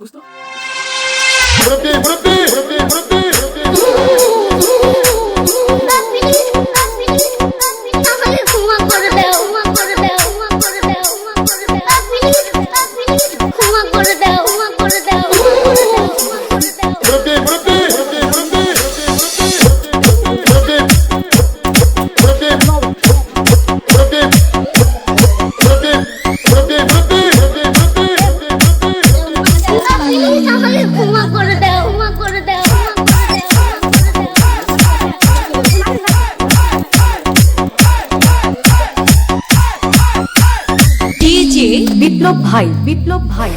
Gusto? Murabbi, murabbi, murabbi, murabbi. তাহলে ক্ষমা করে দাও ক্ষমা করে দাও ক্ষমা করে দাও ডিজে বিপ্লব ভাই বিপ্লব ভাই।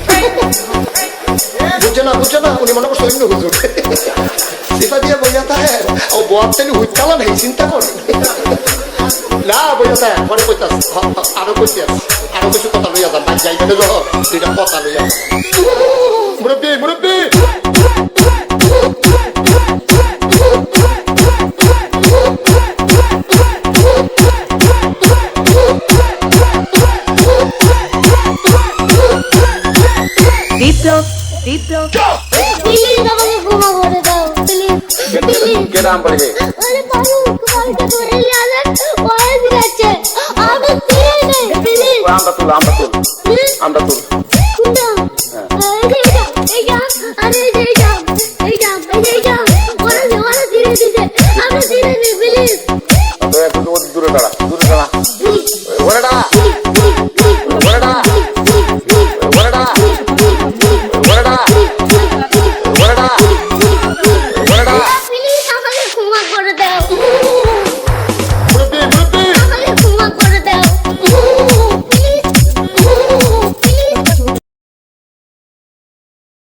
বুঝছে না বুঝছে না উনি মনে করছে অন্য হুজুর। সিফা দিয়ে বইয়া থাকে ও বোয়ার তেলি হুইট চালা নেই চিন্তা করে না বইতা ঘরে কইতা আরও কইছি আরও কিছু কথা লইয়া যান বাদ যাই গেলে যখন এটা কথা লইয়া মুরব্বী মুরব্বী! Deep deep Get down, buddy. আমরা তোর হ্যাঁ। দূরে দাঁড়া দূরে দাঁড়া। ওরে দাঁড়া।